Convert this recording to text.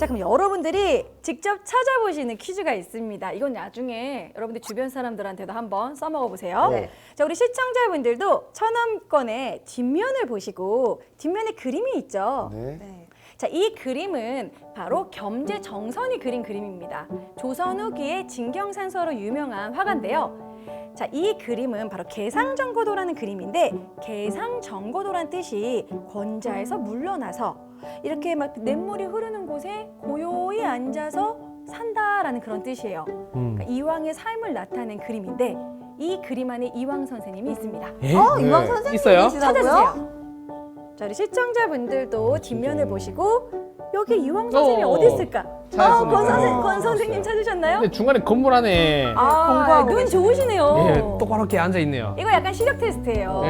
자, 그럼 여러분들이 직접 찾아보시는 퀴즈가 있습니다. 이건 나중에 여러분들 주변 사람들한테도 한번 써먹어 보세요. 네. 자, 우리 시청자분들도 천원권의 뒷면을 보시고 뒷면에 그림이 있죠. 네. 네. 자, 이 그림은 바로 겸재 정선이 그린 그림입니다. 조선 후기의 진경산서로 유명한 화가인데요. 자, 이 그림은 바로 개상정고도라는 그림인데 개상정고도란 뜻이 권자에서 물러나서 이렇게 막 냇물이 흐르는 곳에 고요히 앉아서 산다라는 그런 뜻이에요. 음. 그러니까 이왕의 삶을 나타낸 그림인데 이 그림 안에 이왕 선생님이 있습니다. 예? 어, 네. 이왕 선생님 있어요? 찾아주세요. 자, 우리 시청자분들도 뒷면을 보시고 여기 이왕 선생님이 어, 어디 있을까? 찾았습니다. 권, 선생, 어, 권 선생님 찾으셨나요? 근데 중간에 건물 안에 아, 공부하고 눈 계시네요. 좋으시네요. 예, 똑바로 이렇게 앉아 있네요. 이거 약간 시력 테스트예요. 예.